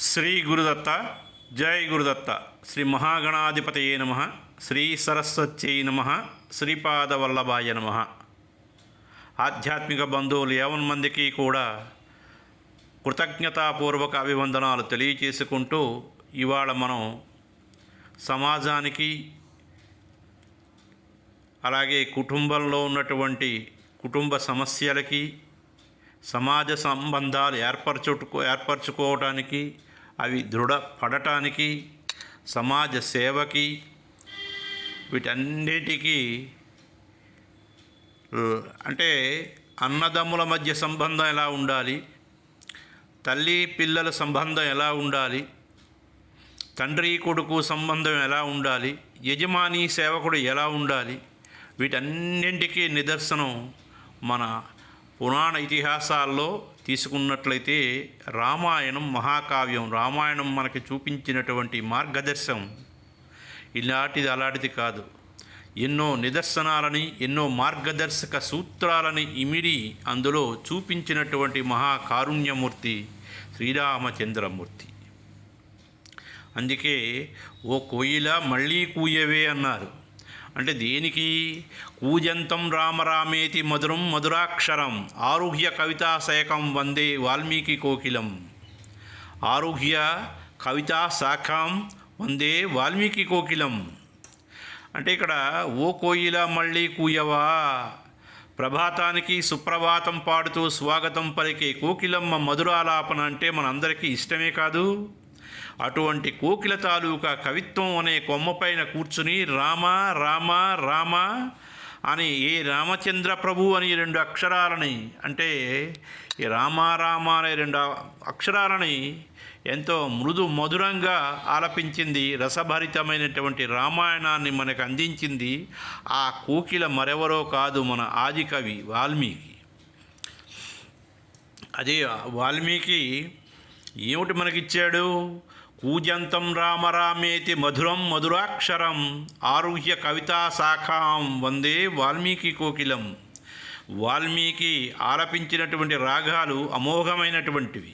శ్రీ గురుదత్త జై గురుదత్త. శ్రీ మహాగణాధిపతయే నమ. శ్రీ సరస్వత్యై నమ. శ్రీపాదవల్లభాయ నమ. ఆధ్యాత్మిక బంధువులు యావన్ మందికి కూడా కృతజ్ఞతాపూర్వక అభివందనాలు తెలియచేసుకుంటూ ఇవాళ మనం సమాజానికి అలాగే కుటుంబంలో ఉన్నటువంటి కుటుంబ సమస్యలకి సమాజ సంబంధాలు ఏర్పరచుకో ఏర్పరచుకోవటానికి అవి దృఢపడటానికి సమాజ సేవకి వీటన్నిటికీ అంటే అన్నదమ్ముల మధ్య సంబంధం ఎలా ఉండాలి? తల్లి పిల్లల సంబంధం ఎలా ఉండాలి? తండ్రి కొడుకు సంబంధం ఎలా ఉండాలి? యజమాని సేవకుడు ఎలా ఉండాలి? వీటన్నింటికీ నిదర్శనం మన పురాణ ఇతిహాసాల్లో తీసుకున్నట్లయితే రామాయణం మహాకావ్యం. రామాయణం మనకి చూపించినటువంటి మార్గదర్శనం ఇలాంటిది అలాంటిది కాదు. ఎన్నో నిదర్శనాలని ఎన్నో మార్గదర్శక సూత్రాలని ఇమిడి అందులో చూపించినటువంటి మహాకారుణ్యమూర్తి శ్రీరామచంద్రమూర్తి. అందుకే ఓ కోయిల మళ్ళీ కూయవే అన్నారు. అంటే దేనికి? కూజంతం రామరామేతి మధురం మధురాక్షరం ఆరుహ్య కవితా వందే వాల్మీకి కోకిలం. ఆరుహ్య కవితా శాఖం వందే వాల్మీకి కోకిలం. అంటే ఇక్కడ ఓ కోయిల మళ్ళీ కూయవా? ప్రభాతానికి సుప్రభాతం పాడుతూ స్వాగతం పలికే కోకిలమ్మ మధురాలాపన అంటే మనందరికీ ఇష్టమే కాదు. అటువంటి కోకిల తాలూకా కవిత్వం అనే కొమ్మపైన కూర్చుని రామ రామ రామ అని ఏ రామచంద్ర ప్రభు అని రెండు అక్షరాలని అంటే ఈ రామారామ అనే రెండు అక్షరాలని ఎంతో మృదు మధురంగా ఆలపించింది రసభరితమైనటువంటి రామాయణాన్ని మనకు అందించింది ఆ కోకిల మరెవరో కాదు మన ఆది కవి వాల్మీకి. అదే వాల్మీకి ఏమిటి మనకిచ్చాడు? కూజంతం రామరామేతి మధురం మధురాక్షరం ఆరుహ్య కవితా శాఖాం వందే వాల్మీకి కోకిలం. వాల్మీకి ఆలపించినటువంటి రాగాలు అమోఘమైనటువంటివి.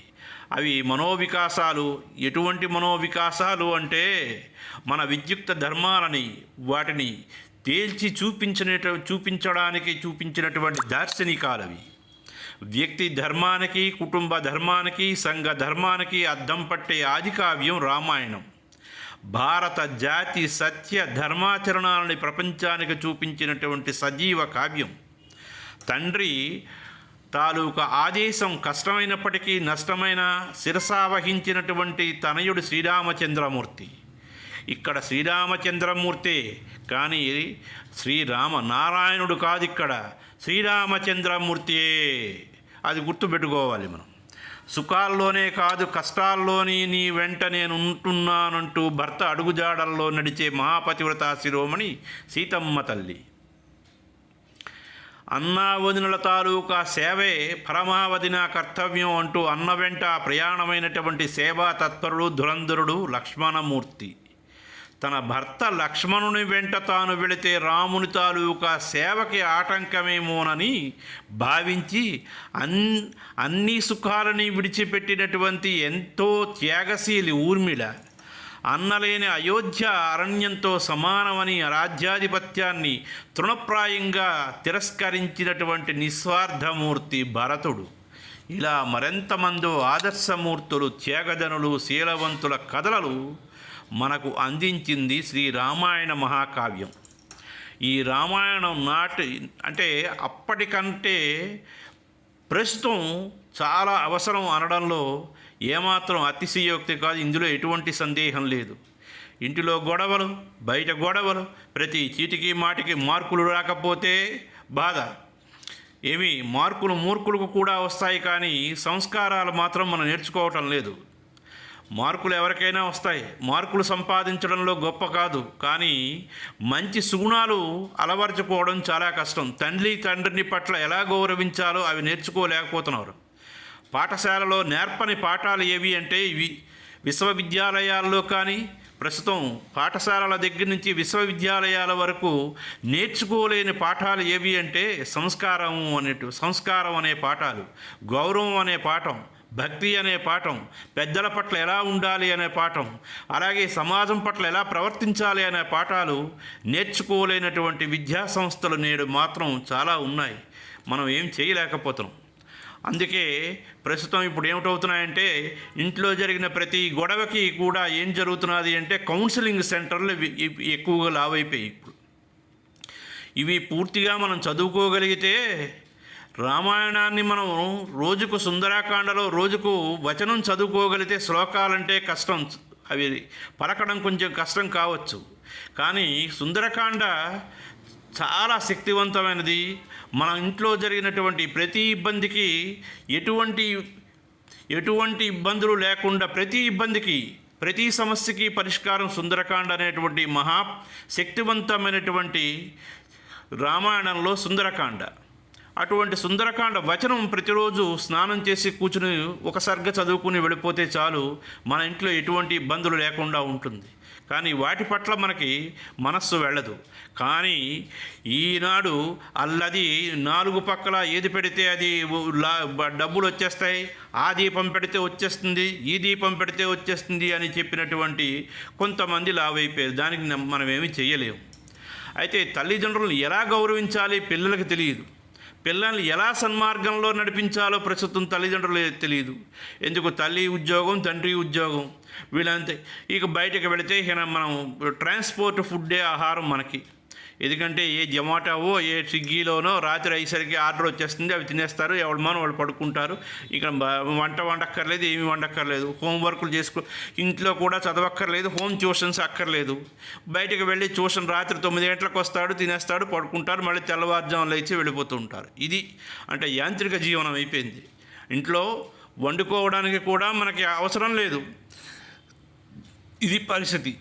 అవి మనోవికాసాలు. ఎటువంటి మనోవికాసాలు అంటే మన విద్యుక్త ధర్మాలని వాటిని తేల్చి చూపించిన చూపించడానికి చూపించినటువంటి దార్శనికాలవి. వ్యక్తి ధర్మానికి కుటుంబ ధర్మానికి సంఘ ధర్మానికి అద్దం పట్టే ఆదికావ్యం రామాయణం. భారత జాతి సత్య ధర్మాచరణాలని ప్రపంచానికి చూపించినటువంటి సజీవ కావ్యం. తండ్రి తాలూకా ఆదేశం కష్టమైనప్పటికీ నష్టమైన శిరసావహించినటువంటి తనయుడు శ్రీరామచంద్రమూర్తి. ఇక్కడ శ్రీరామచంద్రమూర్తే కానీ శ్రీరామ నారాయణుడు కాదు ఇక్కడ. శ్రీరామచంద్రమూర్తి. అది గుర్తుపెట్టుకోవాలి మనం. సుఖాల్లోనే కాదు కష్టాల్లోని నీ వెంట నేను ఉంటున్నానంటూ భర్త అడుగుజాడల్లో నడిచే మహాపతివ్రత శిరోమణి సీతమ్మ తల్లి. అన్నా వదినల తాలూకా సేవే పరమావధిన కర్తవ్యం అంటూ అన్న వెంట ప్రయాణమైనటువంటి సేవా తత్పరుడు ధురంధరుడు లక్ష్మణమూర్తి. తన భర్త లక్ష్మణుని వెంట తాను వెళితే రాముని తాలూకా సేవకి ఆటంకమేమోనని భావించి అన్ అన్ని సుఖాలని విడిచిపెట్టినటువంటి ఎంతో త్యాగశీలి ఊర్మిళ. అన్నలేని అయోధ్య అరణ్యంతో సమానమని రాజ్యాధిపత్యాన్ని తృణప్రాయంగా తిరస్కరించినటువంటి నిస్వార్థమూర్తి భరతుడు. ఇలా మరెంతమందో ఆదర్శమూర్తులు త్యాగజనులు శీలవంతుల కథలలు మనకు అందించింది శ్రీ రామాయణ మహాకావ్యం. ఈ రామాయణం నాటి అంటే అప్పటికంటే ప్రస్తుతం చాలా అవసరం అనడంలో ఏమాత్రం అతిశయోక్తి కాదు. ఇందులో ఎటువంటి సందేహం లేదు. ఇంటిలో గొడవలు బయట గొడవలు ప్రతి చీటికి మాటికి మార్కులు రాకపోతే బాధ. ఏమి మార్కులు మూర్ఖులకు కూడా వస్తాయి కానీ సంస్కారాలు మాత్రం మనం నేర్చుకోవటం లేదు. మార్కులు ఎవరికైనా వస్తాయి. మార్కులు సంపాదించడంలో గొప్ప కాదు. కానీ మంచి సుగుణాలు అలవర్చుకోవడం చాలా కష్టం. తండ్రి తండ్రిని పట్ల ఎలా గౌరవించాలో అవి నేర్చుకోలేకపోతున్నారు. పాఠశాలలో నేర్పని పాఠాలు ఏవి అంటే ఇవి. విశ్వవిద్యాలయాల్లో కానీ ప్రస్తుతం పాఠశాలల దగ్గర నుంచి విశ్వవిద్యాలయాల వరకు నేర్చుకోలేని పాఠాలు ఏవి అంటే సంస్కారం అనేటు సంస్కారం అనే పాఠాలు. గౌరవం అనే పాఠం. భక్తి అనే పాఠం పెద్దల పట్ల ఎలా ఉండాలి అనే పాఠం అలాగే సమాజం పట్ల ఎలా ప్రవర్తించాలి అనే పాఠాలు నేర్చుకోలేనటువంటి విద్యా సంస్థలు నేడు మాత్రం చాలా ఉన్నాయి. మనం ఏం చేయలేకపోతున్నాం. అందుకే ప్రస్తుతం ఇప్పుడు ఏమిటవుతున్నాయంటే ఇంట్లో జరిగిన ప్రతి గొడవకి కూడా ఏం జరుగుతున్నది అంటే కౌన్సిలింగ్ సెంటర్లు ఎక్కువగా లావైపోయాయి ఇప్పుడు. ఇవి పూర్తిగా మనం చదువుకోగలిగితే రామాయణాన్ని మనం రోజుకు సుందరాకాండలో రోజుకు వచనం చదువుకోగలిగితే శ్లోకాలంటే కష్టం. అవి పలకడం కొంచెం కష్టం కావచ్చు. కానీ సుందరకాండ చాలా శక్తివంతమైనది. మన ఇంట్లో జరిగినటువంటి ప్రతి ఇబ్బందికి ఎటువంటి ఎటువంటి ఇబ్బందులు లేకుండా ప్రతి ఇబ్బందికి ప్రతి సమస్యకి పరిష్కారం సుందరకాండ అనేటువంటి మహా శక్తివంతమైనటువంటి రామాయణంలో సుందరకాండ. అటువంటి సుందరకాండ వచనం ప్రతిరోజు స్నానం చేసి కూర్చుని ఒక సర్గ చదువుకుని వెళ్ళిపోతే చాలు మన ఇంట్లో ఎటువంటి ఇబ్బందులు లేకుండా ఉంటుంది. కానీ వాటి పట్ల మనకి మనస్సు వెళ్ళదు. కానీ ఈనాడు అల్లది నాలుగు పక్కల ఏది పెడితే అది లా- డబ్బులు వచ్చేస్తాయి. ఆ దీపం పెడితే వచ్చేస్తుంది ఈ దీపం పెడితే వచ్చేస్తుంది అని చెప్పినటువంటి కొంతమంది లావైపోయారు. దానికి మనం ఏమీ చేయలేము. అయితే తల్లిదండ్రులను ఎలా గౌరవించాలి పిల్లలకు తెలియదు. పిల్లల్ని ఎలా సన్మార్గంలో నడిపించాలో ప్రస్తుతం తల్లిదండ్రులు తెలియదు. ఎందుకు? తల్లి ఉద్యోగం తండ్రి ఉద్యోగం. వీళ్ళంతే. ఇక బయటకు వెళితే ఇక మనం ట్రాన్స్పోర్ట్ ఫుడ్డే ఆహారం మనకి. ఎందుకంటే ఏ జొమాటోవో ఏ స్విగ్గీలోనో రాత్రి అయ్యేసరికి ఆర్డర్ వచ్చేస్తుంది అవి తినేస్తారు ఎవరి మనం వాళ్ళు పడుకుంటారు. ఇక్కడ వంట వండక్కర్లేదు ఏమి వండక్కర్లేదు. హోంవర్క్లు చేసుకో ఇంట్లో కూడా చదవక్కర్లేదు హోమ్ ట్యూషన్స్ అక్కర్లేదు. బయటకు వెళ్ళి ట్యూషన్ రాత్రి తొమ్మిది గంటలకు వస్తాడు తినేస్తాడు పడుకుంటారు మళ్ళీ తెల్లవారుజాములు లేచి వెళ్ళిపోతూ ఉంటారు ఇది అంటే యాంత్రిక జీవనం అయిపోయింది. ఇంట్లో వండుకోవడానికి కూడా మనకి అవసరం లేదు. ఇది పరిస్థితి.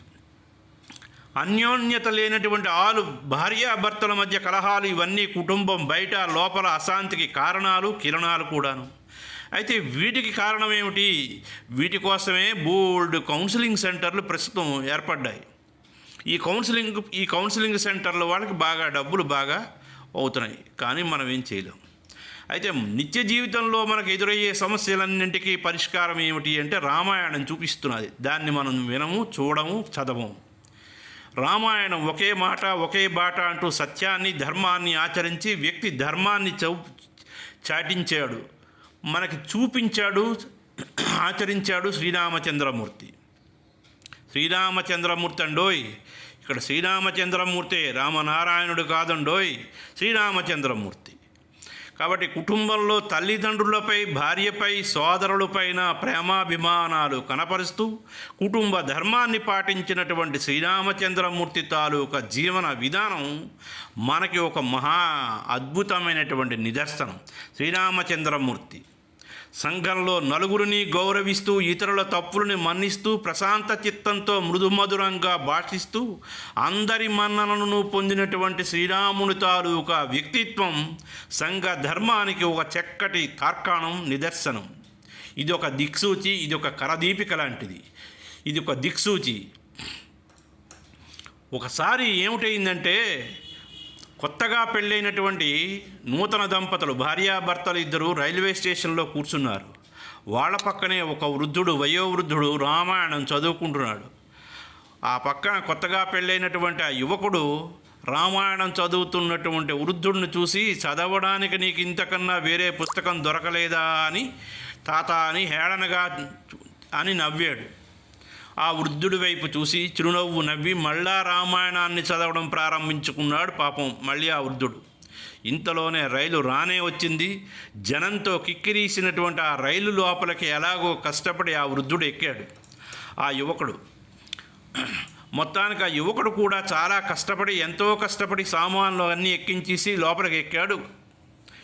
అన్యోన్యత లేనటువంటి ఆలు భార్యాభర్తల మధ్య కలహాలు ఇవన్నీ కుటుంబం బయట లోపల అశాంతికి కారణాలు కిరణాలు కూడాను. అయితే వీటికి కారణం ఏమిటి? వీటి కోసమే బోల్డ్ కౌన్సిలింగ్ సెంటర్లు ప్రస్తుతం ఏర్పడ్డాయి. ఈ కౌన్సిలింగ్ ఈ కౌన్సిలింగ్ సెంటర్ల వాళ్ళకి బాగా డబ్బులు బాగా అవుతున్నాయి కానీ మనం ఏం చేయలేం. అయితే నిత్య జీవితంలో మనకు ఎదురయ్యే సమస్యలన్నింటికీ పరిష్కారం ఏమిటి అంటే రామాయణం చూపిస్తున్నది. దాన్ని మనం వినము చూడము చదవము. రామాయణం ఒకే మాట ఒకే బాట అంటూ సత్యాన్ని ధర్మాన్ని ఆచరించి వ్యక్తి ధర్మాన్ని చౌ చాటించాడు. మనకి చూపించాడు ఆచరించాడు శ్రీరామచంద్రమూర్తి. శ్రీరామచంద్రమూర్తి అండోయ్. ఇక్కడ శ్రీరామచంద్రమూర్తే రామనారాయణుడు కాదండోయ్ శ్రీరామచంద్రమూర్తి. కాబట్టి కుటుంబంలో తల్లిదండ్రులపై భార్యపై సోదరులపైన ప్రేమాభిమానాలు కనపరుస్తూ కుటుంబ ధర్మాన్ని పాటించినటువంటి శ్రీరామచంద్రమూర్తి తాలూకా జీవన విధానం మనకి ఒక మహా అద్భుతమైనటువంటి నిదర్శనం. శ్రీరామచంద్రమూర్తి. సంఘంలో నలుగురిని గౌరవిస్తూ ఇతరుల తప్పులను మన్నిస్తూ ప్రశాంత చిత్తంతో మృదుమధురంగా భాషిస్తూ అందరి మన్ననను పొందినటువంటి శ్రీరాముని తాలూకా వ్యక్తిత్వం సంఘ ధర్మానికి ఒక చక్కటి తార్కాణం నిదర్శనం. ఇది ఒక దిక్సూచి ఇది ఒక కరదీపిక లాంటిది. ఇది ఒక దిక్సూచి. ఒకసారి ఏమిటైందంటే కొత్తగా పెళ్ళైనటువంటి నూతన దంపతులు భార్యాభర్తలు ఇద్దరు రైల్వే స్టేషన్లో కూర్చున్నారు. వాళ్ళ పక్కనే ఒక వృద్ధుడు వయోవృద్ధుడు రామాయణం చదువుకుంటున్నాడు. ఆ పక్కన కొత్తగా పెళ్ళైనటువంటి ఆ యువకుడు రామాయణం చదువుతున్నటువంటి వృద్ధుడిని చూసి చదవడానికి నీకు ఇంతకన్నా వేరే పుస్తకం దొరకలేదా? అని తాత అని హేళనగా అని నవ్వాడు. ఆ వృద్ధుడి వైపు చూసి చిరునవ్వు నవ్వి మళ్ళా రామాయణాన్ని చదవడం ప్రారంభించుకున్నాడు పాపం మళ్ళీ ఆ వృద్ధుడు. ఇంతలోనే రైలు రానే వచ్చింది. జనంతో కిక్కిరీసినటువంటి ఆ రైలు లోపలికి ఎలాగో కష్టపడి ఆ వృద్ధుడు ఎక్కాడు. ఆ యువకుడు మొత్తానికి ఆ యువకుడు కూడా చాలా కష్టపడి ఎంతో కష్టపడి సామాన్లు అన్నీ ఎక్కించేసి లోపలికి ఎక్కాడు.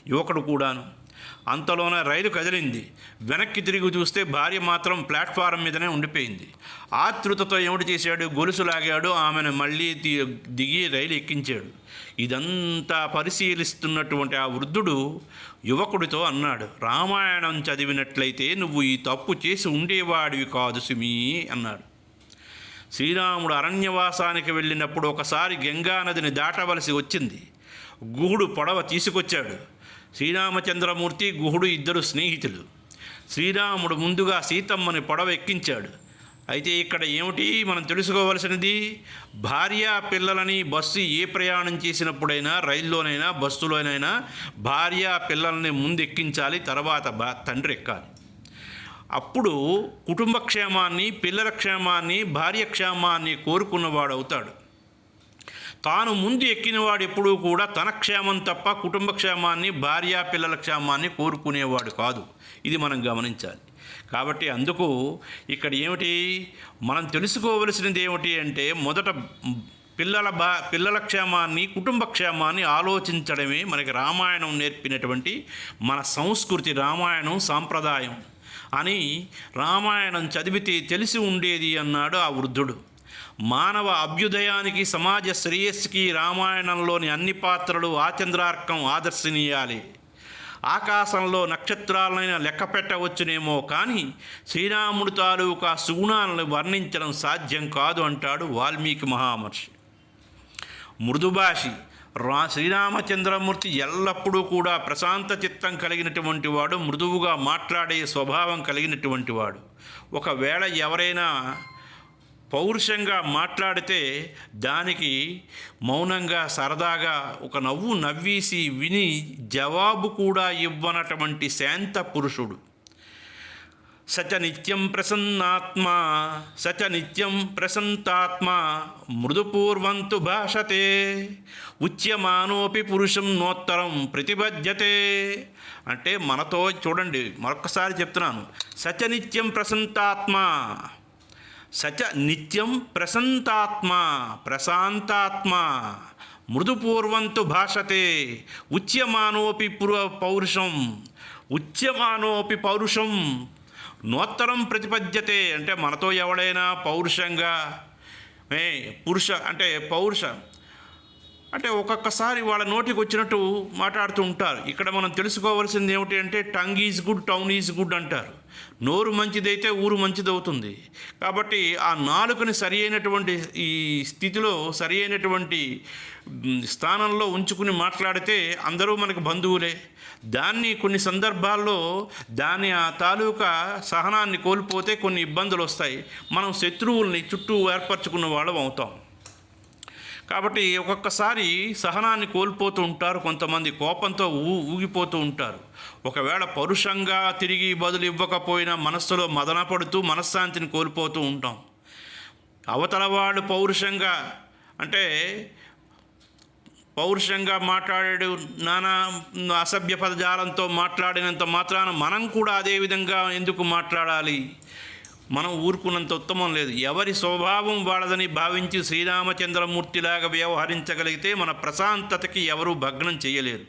యువకుడు కూడాను అంతలోనే రైలు కదిలింది. వెనక్కి తిరిగి చూస్తే భార్య మాత్రం ప్లాట్ఫారం మీదనే ఉండిపోయింది. ఆతృతతో ఏమిటి చేశాడు? గొలుసు లాగాడు. ఆమెను మళ్ళీ దిగి రైలు ఎక్కించాడు. ఇదంతా పరిశీలిస్తున్నటువంటి ఆ వృద్ధుడు యువకుడితో అన్నాడు రామాయణం చదివినట్లయితే నువ్వు ఈ తప్పు చేసి ఉండేవాడివి కాదు సుమీ అన్నాడు. శ్రీరాముడు అరణ్యవాసానికి వెళ్ళినప్పుడు ఒకసారి గంగా నదిని దాటవలసి వచ్చింది. గూడు పొడవ తీసుకొచ్చాడు. శ్రీరామచంద్రమూర్తి గుహుడు ఇద్దరు స్నేహితులు. శ్రీరాముడు ముందుగా సీతమ్మని పొడవ ఎక్కించాడు అయితే ఇక్కడ ఏమిటి? మనం తెలుసుకోవలసినది భార్య పిల్లలని బస్సు ఏ ప్రయాణం చేసినప్పుడైనా రైల్లోనైనా బస్సులోనైనా భార్య పిల్లల్ని ముందు ఎక్కించాలి తర్వాత బా తండ్రి ఎక్కాలి అప్పుడు కుటుంబ క్షేమాన్ని పిల్లల క్షేమాన్ని భార్య క్షేమాన్ని కోరుకున్నవాడు అవుతాడు తాను ముందు ఎక్కినవాడు ఎప్పుడూ కూడా తన క్షేమం తప్ప కుటుంబ క్షేమాన్ని భార్య పిల్లల క్షేమాన్ని కోరుకునేవాడు కాదు. ఇది మనం గమనించాలి. కాబట్టి అందుకు ఇక్కడ ఏమిటి? మనం తెలుసుకోవలసినది ఏమిటి అంటే మొదట పిల్లల బా పిల్లల క్షేమాన్ని కుటుంబ క్షేమాన్ని ఆలోచించడమే మనకి రామాయణం నేర్పినటువంటి మన సంస్కృతి రామాయణం సాంప్రదాయం అని రామాయణం చదివితే తెలిసి ఉండేది అన్నాడు ఆ వృద్ధుడు. మానవ అభ్యుదయానికి సమాజ శ్రేయస్సుకి రామాయణంలోని అన్ని పాత్రలు ఆచంద్రార్కం ఆదర్శనీయాలి. ఆకాశంలో నక్షత్రాలైన లెక్క పెట్టవచ్చునేమో కానీ శ్రీరాముడు తాలూకా సుగుణాలను వర్ణించడం సాధ్యం కాదు అంటాడు వాల్మీకి మహామహర్షి. మృదుభాషి రా శ్రీరామచంద్రమూర్తి ఎల్లప్పుడూ కూడా ప్రశాంత చిత్తం కలిగినటువంటి వాడు మృదువుగా మాట్లాడే స్వభావం కలిగినటువంటి వాడు. ఒకవేళ ఎవరైనా పౌరుషంగా మాట్లాడితే దానికి మౌనంగా సరదాగా ఒక నవ్వు నవ్వేసి విని జవాబు కూడా ఇవ్వనటువంటి శాంత పురుషుడు. సచ నిత్యం ప్రసన్నాత్మ సచ నిత్యం ప్రసంతాత్మ మృదుపూర్వంతు భాషతే ఉచ్యమానోపి పురుషం నోత్తరం ప్రతిబద్ధతే అంటే మనతో చూడండి మరొకసారి చెప్తున్నాను. సచ నిత్యం ప్రసంతాత్మ సచ నిత్యం ప్రసంతాత్మ ప్రశాంతాత్మ మృదుపూర్వంతు భాషతే ఉచ్యమానోపి పుర పౌరుషం ఉచ్యమానోపి పౌరుషం నోత్తరం ప్రతిపద్యతే. అంటే మనతో ఎవడైనా పౌరుషంగా ఏ పురుష అంటే పౌరుష అంటే ఒక్కొక్కసారి వాళ్ళ నోటికి వచ్చినట్టు మాట్లాడుతూ ఉంటారు. ఇక్కడ మనం తెలుసుకోవాల్సింది ఏమిటి అంటే tongue is good town is good అంటారు. నోరు మంచిదైతే ఊరు మంచిదవుతుంది. కాబట్టి ఆ నాలుకని సరి అయినటువంటి ఈ స్థితిలో సరి అయినటువంటి స్థానంలో ఉంచుకుని మాట్లాడితే అందరూ మనకు బంధువులే. దాన్ని కొన్ని సందర్భాల్లో దాని ఆ తాలూకా సహనాన్ని కోల్పోతే కొన్ని ఇబ్బందులు వస్తాయి మనం శత్రువుల్ని చుట్టూ ఏర్పరచుకున్న వాళ్ళం అవుతాం. కాబట్టి ఒక్కొక్కసారి సహనాన్ని కోల్పోతూ ఉంటారు కొంతమంది కోపంతో ఊ ఊగిపోతూ ఉంటారు. ఒకవేళ పరుషంగా తిరిగి బదులు ఇవ్వకపోయినా మనస్సులో మదనపడుతూ మనశ్శాంతిని కోల్పోతూ ఉంటాం. అవతల వాళ్ళు పౌరుషంగా అంటే పౌరుషంగా మాట్లాడాడు నానా అసభ్య పదజాలంతో మాట్లాడినంత మాత్రాన మనం కూడా అదే విధంగా ఎందుకు మాట్లాడాలి? మనం ఊరుకున్నంత ఉత్తమం లేదు. ఎవరి స్వభావం వాళ్ళదని భావించి శ్రీరామచంద్రమూర్తిలాగా వ్యవహరించగలిగితే మన ప్రశాంతతకి ఎవరూ భగ్నం చేయలేరు.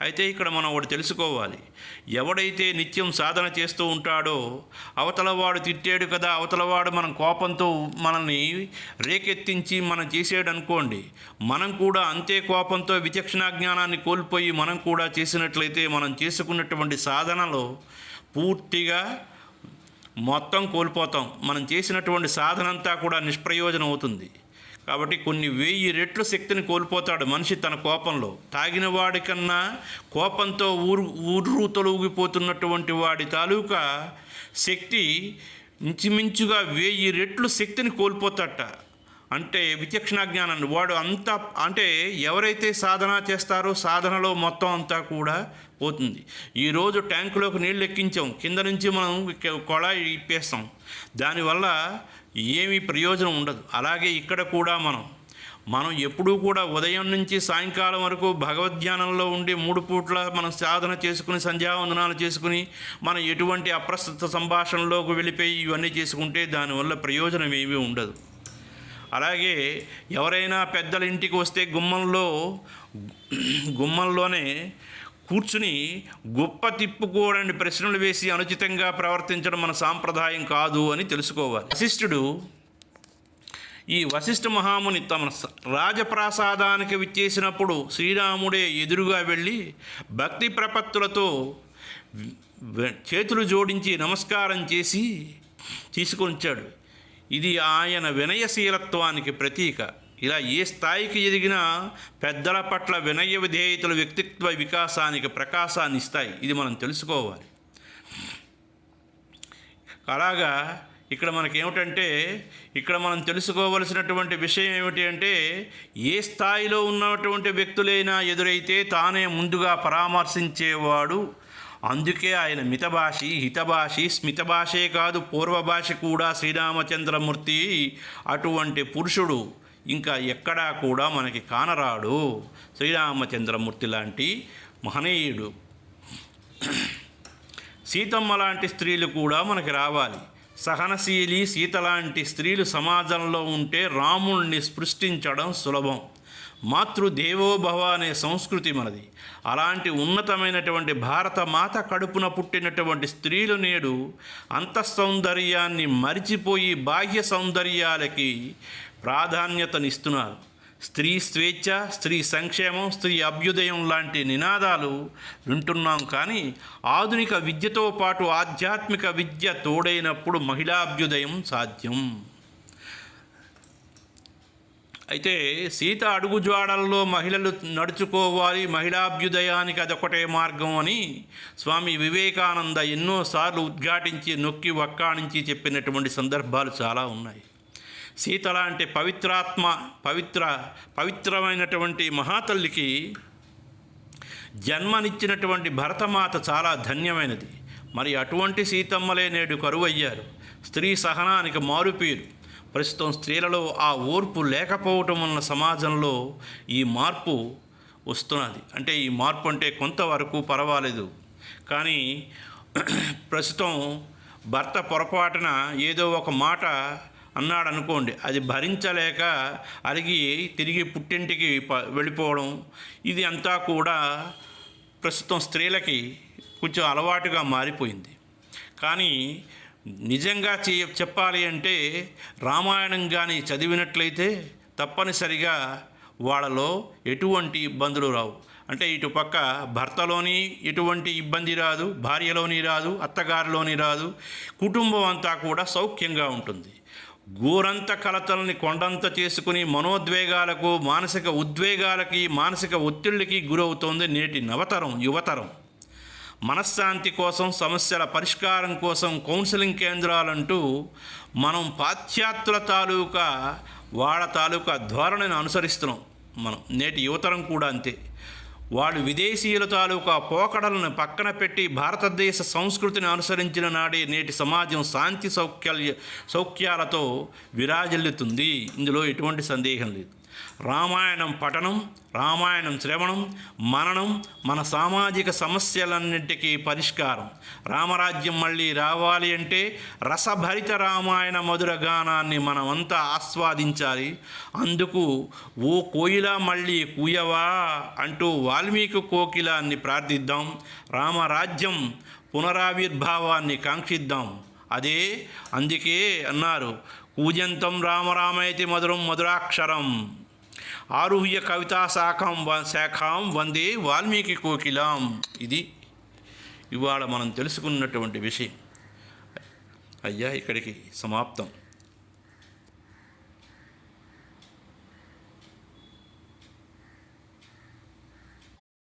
అయితే ఇక్కడ మనం ఒకటి తెలుసుకోవాలి. ఎవడైతే నిత్యం సాధన చేస్తూ ఉంటాడో అవతలవాడు తిట్టాడు కదా అవతలవాడు మనం కోపంతో మనల్ని రేకెత్తించి మనం చేసాడు అనుకోండి మనం కూడా అంతే కోపంతో విచక్షణ జ్ఞానాన్ని కోల్పోయి మనం కూడా చేసినట్లయితే మనం చేసుకున్నటువంటి సాధనలో పూర్తిగా మొత్తం కోల్పోతాం. మనం చేసినటువంటి సాధనంతా కూడా నిష్ప్రయోజనం అవుతుంది. కాబట్టి కొన్ని వెయ్యి రెట్లు శక్తిని కోల్పోతాడు మనిషి తన కోపంలో. తాగిన వాడికన్నా కోపంతో ఊరు ఊర్రు తొలగిపోతున్నటువంటి వాడి తాలూకా శక్తి ఇంచుమించుగా వెయ్యి రెట్లు శక్తిని కోల్పోతాట. అంటే విచక్షణ జ్ఞానాన్ని. వాడు అంతా అంటే ఎవరైతే సాధన చేస్తారో సాధనలో మొత్తం అంతా కూడా పోతుంది. ఈరోజు ట్యాంకులోకి నీళ్ళు ఎక్కించాం. కింద నుంచి మనం కొళాయి ఇప్పేస్తాం. దానివల్ల ఏమీ ప్రయోజనం ఉండదు. అలాగే ఇక్కడ కూడా మనం మనం ఎప్పుడూ కూడా ఉదయం నుంచి సాయంకాలం వరకు భగవద్ధ్యానంలో ఉండి మూడు పూట్ల మనం సాధన చేసుకుని సంధ్యావందనాలు చేసుకుని మనం ఎటువంటి అప్రస్తుత సంభాషణలోకి వెళ్ళిపోయి ఇవన్నీ చేసుకుంటే దానివల్ల ప్రయోజనం ఏమీ ఉండదు. అలాగే ఎవరైనా పెద్దల ఇంటికి వస్తే గుమ్మంలో గుమ్మంలోనే కూర్చుని గొప్ప తిప్పుకోవడానికి ప్రశ్నలు వేసి అనుచితంగా ప్రవర్తించడం మన సాంప్రదాయం కాదు అని తెలుసుకోవాలి. వశిష్ఠుడు ఈ వశిష్ఠ మహాముని తమ రాజప్రాసాదానికి విచ్చేసినప్పుడు శ్రీరాముడే ఎదురుగా వెళ్ళి భక్తి ప్రపత్తులతో చేతులు జోడించి నమస్కారం చేసి తీసుకొచ్చాడు ఇది ఆయన వినయశీలత్వానికి ప్రతీక. ఇలా ఏ స్థాయికి ఎదిగినా పెద్దల పట్ల వినయ విధేయతలు వ్యక్తిత్వ వికాసానికి ప్రకాశాన్ని ఇస్తాయి. ఇది మనం తెలుసుకోవాలి. అలాగా ఇక్కడ మనకేమిటంటే ఇక్కడ మనం తెలుసుకోవలసినటువంటి విషయం ఏమిటి అంటే ఏ స్థాయిలో ఉన్నటువంటి వ్యక్తులైనా ఎదురైతే తానే ముందుగా పరామర్శించేవాడు. అందుకే ఆయన మితభాషి హితభాషి స్మితభాషే కాదు పూర్వభాష కూడా శ్రీరామచంద్రమూర్తి అటువంటి పురుషుడు. ఇంకా ఎక్కడా కూడా మనకి కానరాడు. శ్రీరామచంద్రమూర్తి లాంటి మహనీయుడు. సీతమ్మ లాంటి స్త్రీలు కూడా మనకి రావాలి. సహనశీలి సీత లాంటి స్త్రీలు సమాజంలో ఉంటే రాముణ్ణి సృష్టించడం సులభం. మాతృదేవోభవ అనే సంస్కృతి మనది. అలాంటి ఉన్నతమైనటువంటి భారత మాత కడుపున పుట్టినటువంటి స్త్రీలు నేడు అంతఃసౌందర్యాన్ని మరిచిపోయి బాహ్య సౌందర్యాలకి ప్రాధాన్యతనిస్తున్నారు. స్త్రీ స్వేచ్ఛ స్త్రీ సంక్షేమం స్త్రీ అభ్యుదయం లాంటి నినాదాలు వింటున్నాం కానీ ఆధునిక విద్యతో పాటు ఆధ్యాత్మిక విద్య తోడైనప్పుడు మహిళాభ్యుదయం సాధ్యం. అయితే సీత అడుగుజాడల్లో మహిళలు నడుచుకోవాలి మహిళాభ్యుదయానికి అదొకటే మార్గం అని స్వామి వివేకానంద ఎన్నోసార్లు ఉద్ఘాటించి నొక్కి వక్కాణించి చెప్పినటువంటి సందర్భాలు చాలా ఉన్నాయి. సీత అంటే పవిత్రాత్మ పవిత్ర పవిత్రమైనటువంటి మహాతల్లికి జన్మనిచ్చినటువంటి భరతమాత చాలా ధన్యమైనది. మరి అటువంటి సీతమ్మలే నేడు కరువయ్యారు. స్త్రీ సహనానికి మారుపేరు. ప్రస్తుతం స్త్రీలలో ఆ ఓర్పు లేకపోవటం వలన సమాజంలో ఈ మార్పు వస్తున్నది. అంటే ఈ మార్పు అంటే కొంతవరకు పర్వాలేదు. కానీ ప్రస్తుతం భర్త పొరపాటున ఏదో ఒక మాట అన్నాడు అనుకోండి అది భరించలేక అరిగి తిరిగి పుట్టింటికి వెళ్ళిపోవడం ఇది అంతా కూడా ప్రస్తుతం స్త్రీలకి కొంచెం అలవాటుగా మారిపోయింది. కానీ నిజంగా చే చెప్పాలి అంటే రామాయణం కానీ చదివినట్లయితే తప్పనిసరిగా వాళ్ళలో ఎటువంటి ఇబ్బందులు రావు. అంటే ఇటు పక్క భర్తలోని ఎటువంటి ఇబ్బంది రాదు భార్యలోని రాదు అత్తగారిలోని రాదు కుటుంబం అంతా కూడా సౌఖ్యంగా ఉంటుంది. గూరంత కలతల్ని కొండంత చేసుకుని మనోద్వేగాలకు మానసిక ఉద్వేగాలకి మానసిక ఒత్తిళ్ళకి గురవుతోంది నేటి నవతరం యువతరం. మనశ్శాంతి కోసం సమస్యల పరిష్కారం కోసం కౌన్సిలింగ్ కేంద్రాలంటూ మనం పాశ్చాత్యుల తాలూకా వాళ్ళ తాలూకా ధోరణిని అనుసరిస్తున్నాం మనం. నేటి యువతరం కూడా అంతే. వాళ్ళు విదేశీయుల తాలూకా పోకడలను పక్కన పెట్టి భారతదేశ సంస్కృతిని అనుసరించిన నాడే నేటి సమాజం శాంతి సౌఖ్యాల సౌఖ్యాలతో విరాజిల్లుతుంది. ఇందులో ఎటువంటి సందేహం లేదు. రామాయణం పఠనం రామాయణం శ్రవణం మననం మన సామాజిక సమస్యలన్నింటికీ పరిష్కారం. రామరాజ్యం మళ్ళీ రావాలి అంటే రసభరిత రామాయణ మధుర గానాన్ని మనమంతా ఆస్వాదించాలి. అందుకు ఓ కోయిల మళ్ళీ కూయవా అంటూ వాల్మీకి కోకిలాన్ని ప్రార్థిద్దాం. రామరాజ్యం పునరావిర్భావాన్ని కాంక్షిద్దాం. అదే అందుకే అన్నారు కూజంతం రామరామైతి మధురం మధురాక్షరం. ఆరుహ్య కవితా శాఖం వ- శాఖాం వందే వాల్మీకి కోకిలాం. ఇది ఇవాళ మనం తెలుసుకున్నటువంటి విషయం. అయ్యా ఇక్కడికి సమాప్తం.